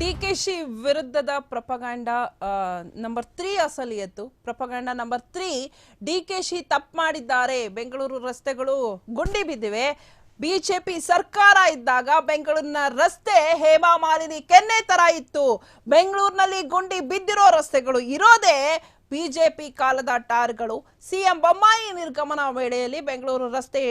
ಡಿಕೆಶಿ ವಿರುದ್ಧದ propaganda number three ಅಸಲಿಯತ್ತು propaganda number three DKShi ತಪ್ಪು ಮಾಡಿದ್ದಾರೆ. ಬೆಂಗಳೂರು ರಸ್ತೆಗಳು ಗುಂಡಿ ಬಿದ್ದಿವೆ. ಬಿಜೆಪಿ ಸರ್ಕಾರ ಇದ್ದಾಗ ಬೆಂಗಳೂರಿನ ರಸ್ತೆ ಹೇಮಾ ಮಾಲಿನಿ ಕೆನ್ನೆ ತರ ಇತ್ತು. ಬೆಂಗಳೂರಿನಲ್ಲಿ ಗುಂಡಿ ಬಿದ್ದಿರೋ ರಸ್ತೆಗಳು ಇರೋದೇ ಬಿಜೆಪಿ ಕಾಲದ ಟಾರ್ಗಳು. ಸಿಎಂ ಬೊಮ್ಮಾಯಿ ನಿರ್ಗಮನ ವೇಳೆಯಲ್ಲಿ ಬೆಂಗಳೂರು ರಸ್ತೆ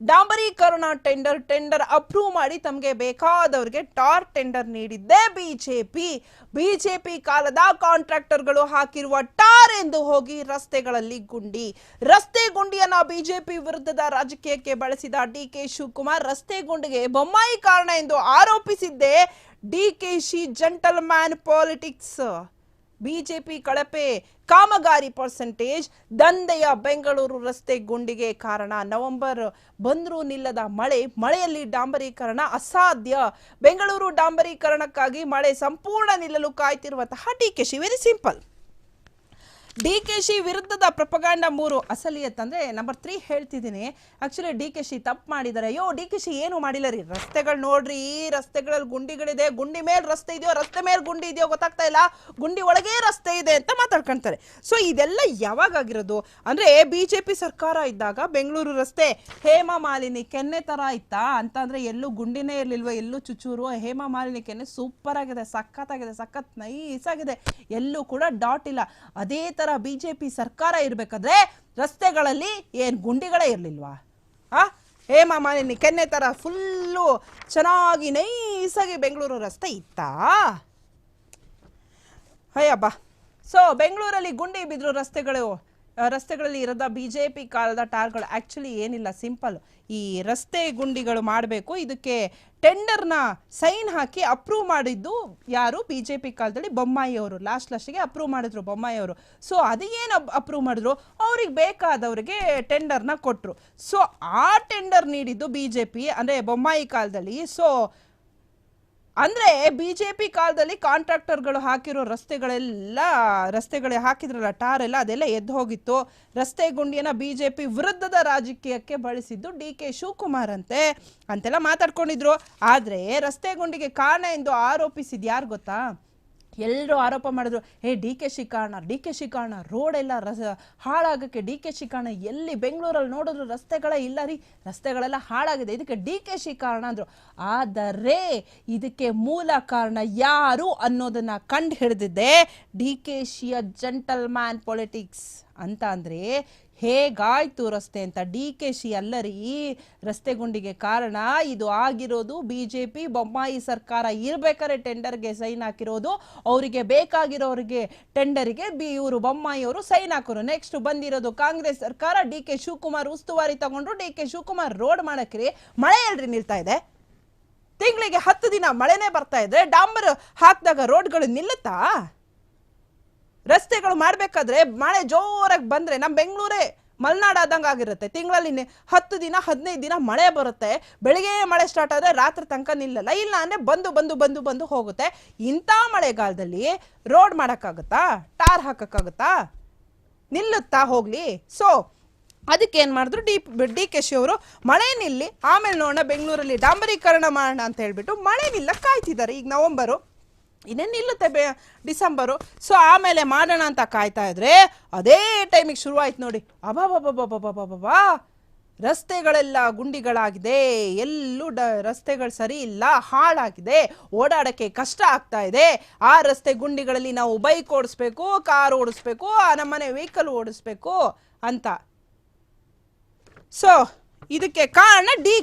ಡಾಂಬರೀಕರಣ ಟೆಂಡರ್ ಟೆಂಡರ್ ಅಪ್ರೂವ್ ಮಾಡಿ ತಮಗೆ ಬೇಕಾದವರಿಗೆ ಟಾರ್ ಟೆಂಡರ್ ನೀಡಿದ್ದೇ ಬಿಜೆಪಿ. ಬಿಜೆಪಿ ಕಾಲದ ಕಾಂಟ್ರಾಕ್ಟರ್ಗಳು ಹಾಕಿರುವ ಟಾರ್ ಎಂದು ಹೋಗಿ ರಸ್ತೆಗಳಲ್ಲಿ ಗುಂಡಿ. ರಸ್ತೆ ಗುಂಡಿಯನ್ನ ಬಿಜೆಪಿ ವಿರುದ್ಧದ ರಾಜಕೀಯಕ್ಕೆ ಬಳಸಿದ ಡಿ ಕೆ ಶಿವಕುಮಾರ್ ರಸ್ತೆ ಗುಂಡಿಗೆ ಬೊಮ್ಮಾಯಿ ಕಾರಣ ಎಂದು ಆರೋಪಿಸಿದ್ದೇ D K Shi gentleman politics. BJP ಕಳಪೆ ಕಾಮಗಾರಿ ಪರ್ಸೆಂಟೇಜ್, ದಂಧೆಯ ಬೆಂಗಳೂರು ರಸ್ತೆ ಗುಂಡಿಗೆ ಕಾರಣ. ನವೆಂಬರ್ ಬಂದರೂ ನಿಲ್ಲದ ಮಳೆ, ಮಳೆಯಲ್ಲಿ ಡಾಂಬರೀಕರಣ ಅಸಾಧ್ಯ. ಬೆಂಗಳೂರು ಡಾಂಬರೀಕರಣಕ್ಕಾಗಿ ಮಳೆ ಸಂಪೂರ್ಣ ನಿಲ್ಲಲು ಕಾಯ್ತಿರುವಂತಹ ಟೀಕೆ K Shi very simple. D K Shi ವಿರುದ್ಧದ ಪ್ರಪಗಾಂಡ ಮೂರು ಅಸಲಿಯತ್ ಅಂತಂದ್ರೆ ನಂಬರ್ ತ್ರೀ ಹೇಳ್ತಿದ್ದೀನಿ. ಆಕ್ಚುಲಿ ಡಿ ಕೆ ಶಿ ತಪ್ಪು ಮಾಡಿದ್ದಾರೆ ಅಯ್ಯೋ, ಡಿ ಕೆ ಶಿ ಏನು ಮಾಡಿಲ್ಲ ರೀ? ರಸ್ತೆಗಳು ನೋಡ್ರಿ, ಈ ರಸ್ತೆಗಳಲ್ಲಿ ಗುಂಡಿಗಳಿದೆ. ಗುಂಡಿ ಮೇಲೆ ರಸ್ತೆ ಇದೆಯೋ, ರಸ್ತೆ ಮೇಲೆ ಗುಂಡಿ ಇದೆಯೋ ಗೊತ್ತಾಗ್ತಾ ಇಲ್ಲ. ಗುಂಡಿ ಒಳಗೆ ರಸ್ತೆ ಇದೆ ಅಂತ ಮಾತಾಡ್ಕೊಂತಾರೆ. ಸೊ ಇದೆಲ್ಲ ಯಾವಾಗ ಬಿ ಅಂದ್ರೆ ಬಿಜೆಪಿ ಸರ್ಕಾರ ಇದ್ದಾಗ ಬೆಂಗಳೂರು ರಸ್ತೆ ಹೇಮಾ ಮಾಲಿನಿ ಕೆನ್ನೆ ತರ ಇತ್ತಾ? ಅಂತ ಅಂದ್ರೆ ಎಲ್ಲೂ ಗುಂಡಿನೇ ಇರ್ಲಿಲ್ವ, ಎಲ್ಲೂ ಚುಚೂರು ಹೇಮಾ ಮಾಲಿನಿ ಕೆನ್ನೆ ಸೂಪರ್ ಆಗಿದೆ, ಸಖತ್ತಾಗಿದೆ, ಸಖತ್ ನೈಸ್ ಆಗಿದೆ ಎಲ್ಲೂ ಕೂಡ ಡಾಟ್ ಇಲ್ಲ. ಅದೇ ತರ ಬಿಜೆಪಿ ಸರ್ಕಾರ ಇರಬೇಕಾದ್ರೆ ರಸ್ತೆಗಳಲ್ಲಿ ಏನು ಗುಂಡಿಗಳೇ ಇರ್ಲಿಲ್ವಾ? ಆ? ಹೇಮಾ ಮಾಲಿನಿ ಕೆನ್ನೆ ಥರ ಫುಲ್ಲು ಚೆನ್ನಾಗಿ ನೈಸಾಗಿ ಬೆಂಗಳೂರು ರಸ್ತೆ ಇತ್ತಾ? ಅಯ್ಯಬ್ಬ ಸೊ ಬೆಂಗಳೂರಲ್ಲಿ ಗುಂಡಿ ಬಿದ್ರು ರಸ್ತೆಗಳು ರಸ್ತೆಗಳಲ್ಲಿ ಇರೋದ ಬಿ ಜೆ ಪಿ ಕಾಲದ ಟಾರ್ಗಳು ಆ್ಯಕ್ಚುಲಿ ಏನಿಲ್ಲ ಸಿಂಪಲ್ ಈ ರಸ್ತೆ ಗುಂಡಿಗಳು ಮಾಡಬೇಕು, ಇದಕ್ಕೆ ಟೆಂಡರ್ನ ಸೈನ್ ಹಾಕಿ ಅಪ್ರೂವ್ ಮಾಡಿದ್ದು ಯಾರು? ಬಿ ಜೆ ಪಿ ಕಾಲದಲ್ಲಿ ಬೊಮ್ಮಾಯಿ ಅವರು. ಲಾಸ್ಟ್ ಲಾಸ್ಟಿಗೆ ಅಪ್ರೂವ್ ಮಾಡಿದ್ರು ಬೊಮ್ಮಾಯಿ ಅವರು. ಸೊ, ಅದು ಏನು ಅಪ್ರೂವ್ ಮಾಡಿದ್ರು? ಅವ್ರಿಗೆ ಬೇಕಾದವ್ರಿಗೆ ಟೆಂಡರ್ನ ಕೊಟ್ಟರು ಸೊ, ಆ ಟೆಂಡರ್ ನೀಡಿದ್ದು ಬಿ ಜೆ ಪಿ ಅಂದರೆ ಬೊಮ್ಮಾಯಿ ಕಾಲದಲ್ಲಿ. ಸೊ ಅಂದ್ರೆ ಬಿಜೆಪಿ ಕಾಲದಲ್ಲಿ ಕಾಂಟ್ರಾಕ್ಟರ್ಗಳು ಹಾಕಿರೋ ರಸ್ತೆಗಳೆಲ್ಲ, ರಸ್ತೆಗಳೇ ಹಾಕಿದ್ರಲ್ಲ, ಟಾರ್ ಎಲ್ಲ ಅದೆಲ್ಲ ಎದ್ದು ಹೋಗಿತ್ತು. ರಸ್ತೆ ಗುಂಡಿಯನ್ನ ಬಿಜೆಪಿ ವಿರುದ್ಧದ ರಾಜಕೀಯಕ್ಕೆ ಬಳಸಿದ್ದು ಡಿ ಕೆ ಶಿವಕುಮಾರ್ ಅಂತೆ ಅಂತೆಲ್ಲ ಮಾತಾಡ್ಕೊಂಡಿದ್ರು. ಆದ್ರೆ ರಸ್ತೆ ಗುಂಡಿಗೆ ಕಾರಣ ಎಂದು ಆರೋಪಿಸಿದ್ ಯಾರು ಗೊತ್ತಾ? ಎಲ್ಲರೂ ಆರೋಪ ಮಾಡಿದ್ರು ಹೇ ಡಿ ಕೆ ಶಿ ಕಾರಣ ಡಿ ಕೆ ಶಿ ಕಾರಣ ರೋಡ್ ಎಲ್ಲ ರಸ, ಹಾಳಾಗಕ್ಕೆ ಡಿ ಕೆ ಶಿ ಕಾರಣ ಎಲ್ಲಿ ಬೆಂಗಳೂರಲ್ಲಿ ನೋಡಿದ್ರು ರಸ್ತೆಗಳೇ ಇಲ್ಲ ರೀ, ರಸ್ತೆಗಳೆಲ್ಲ ಹಾಳಾಗಿದೆ, ಇದಕ್ಕೆ ಡಿ ಕೆ ಶಿ ಕಾರಣ ಅಂದರು. ಆದರೆ ಇದಕ್ಕೆ ಮೂಲ ಕಾರಣ ಯಾರು ಅನ್ನೋದನ್ನು ಕಂಡು ಹಿಡಿದಿದ್ದೆ ಡಿ ಕೆ ಶಿಯ ಜಂಟಲ್ ಮ್ಯಾನ್ ಪೊಲಿಟಿಕ್ಸ್ ಅಂತ ಅಂದ್ರೆ ಹೇಗಾಯ್ತು ರಸ್ತೆ ಅಂತ ಡಿ ಕೆ ಶಿ ಅಲ್ಲರಿ ರಸ್ತೆ ಗುಂಡಿಗೆ ಕಾರಣ ಇದು ಆಗಿರೋದು ಬಿ ಜೆ ಪಿ ಬೊಮ್ಮಾಯಿ ಸರ್ಕಾರ ಇರ್ಬೇಕಾದ್ರೆ ಟೆಂಡರ್ಗೆ ಸೈನ್ ಹಾಕಿರೋದು, ಅವರಿಗೆ ಬೇಕಾಗಿರೋರಿಗೆ ಟೆಂಡರ್ಗೆ ಬಿ ಇವರು ಬೊಮ್ಮಾಯಿ ಅವರು ಸೈನ್ ಹಾಕೋರು. ನೆಕ್ಸ್ಟ್ ಬಂದಿರೋದು ಕಾಂಗ್ರೆಸ್ ಸರ್ಕಾರ, ಡಿ ಕೆ ಶಿವಕುಮಾರ್ ಉಸ್ತುವಾರಿ ತಗೊಂಡ್ರು, ಡಿ ಕೆ ಶಿವಕುಮಾರ್ ರೋಡ್ ಮಾಡಕ್ರಿ ಮಳೆ ಎಲ್ರಿ ನಿಲ್ತಾ ಇದೆ? ತಿಂಗಳಿಗೆ ಹತ್ತು ದಿನ ಮಳೆನೇ ಬರ್ತಾ ಇದ್ರೆ ಡಾಂಬರ್ ಹಾಕಿದಾಗ ರೋಡ್ಗಳು ನಿಲ್ಲುತ್ತಾ? ರಸ್ತೆಗಳು ಮಾಡಬೇಕಾದ್ರೆ ಮಳೆ ಜೋರಾಗಿ ಬಂದರೆ ನಮ್ಮ ಬೆಂಗಳೂರೇ ಮಲೆನಾಡು ಆದಂಗೆ ಆಗಿರುತ್ತೆ. ತಿಂಗಳಲ್ಲಿ ಹತ್ತು ದಿನ, ಹದಿನೈದು ದಿನ ಮಳೆ ಬರುತ್ತೆ. ಬೆಳಿಗ್ಗೆ ಮಳೆ ಸ್ಟಾರ್ಟ್ ಆದರೆ ರಾತ್ರಿ ತನಕ ನಿಲ್ಲಲ್ಲ. ಇಲ್ಲ ಅಂದರೆ ಬಂದು ಬಂದು ಬಂದು ಬಂದು ಹೋಗುತ್ತೆ. ಇಂಥ ಮಳೆಗಾಲದಲ್ಲಿ ರೋಡ್ ಮಾಡೋಕ್ಕಾಗುತ್ತಾ? ಟಾರ್ ಹಾಕೋಕ್ಕಾಗುತ್ತಾ? ನಿಲ್ಲುತ್ತಾ ಹೋಗಲಿ? ಸೊ ಅದಕ್ಕೆ ಏನು ಮಾಡಿದ್ರು ಡಿ ಡಿ ಕೆ ಶಿ ಅವರು ಮಳೆ ನಿಲ್ಲಿ, ಆಮೇಲೆ ನೋಡೋಣ ಬೆಂಗಳೂರಲ್ಲಿ ಡಾಂಬರೀಕರಣ ಮಾಡೋಣ ಅಂತ ಹೇಳಿಬಿಟ್ಟು ಮಳೆ ನಿಲ್ಲ ಕಾಯ್ತಿದ್ದಾರೆ. ಈಗ ನವಂಬರು. ಇನ್ನೇನು ನಿಲ್ಲುತ್ತೆ ಬೇ, ಡಿಸೆಂಬರು. ಸೊ ಆಮೇಲೆ ಮಾಡೋಣ ಅಂತ ಕಾಯ್ತಾ ಇದ್ರೆ, ಅದೇ ಟೈಮಿಗೆ ಶುರುವಾಯ್ತು ನೋಡಿ. ಅಬಾಬಾಬಾಬಾಬಾಬಾಬಾ ರಸ್ತೆಗಳೆಲ್ಲ ಗುಂಡಿಗಳಾಗಿದೆ. ಎಲ್ಲೂ ಡ, ರಸ್ತೆಗಳು ಸರಿ ಇಲ್ಲ. ಹಾಳಾಗಿದೆ. ಓಡಾಡೋಕ್ಕೆ ಕಷ್ಟ ಆಗ್ತಾ ಇದೆ. ಆ ರಸ್ತೆ ಗುಂಡಿಗಳಲ್ಲಿ ನಾವು ಬೈಕ್ ಓಡಿಸ್ಬೇಕು, ಕಾರ್ ಓಡಿಸ್ಬೇಕು, ಆ ನಮ್ಮನೆ ವೆಹಿಕಲ್ ಓಡಿಸ್ಬೇಕು ಅಂತ. ಸೊ ಇದಕ್ಕೆ ಕಾರಣ ಡಿ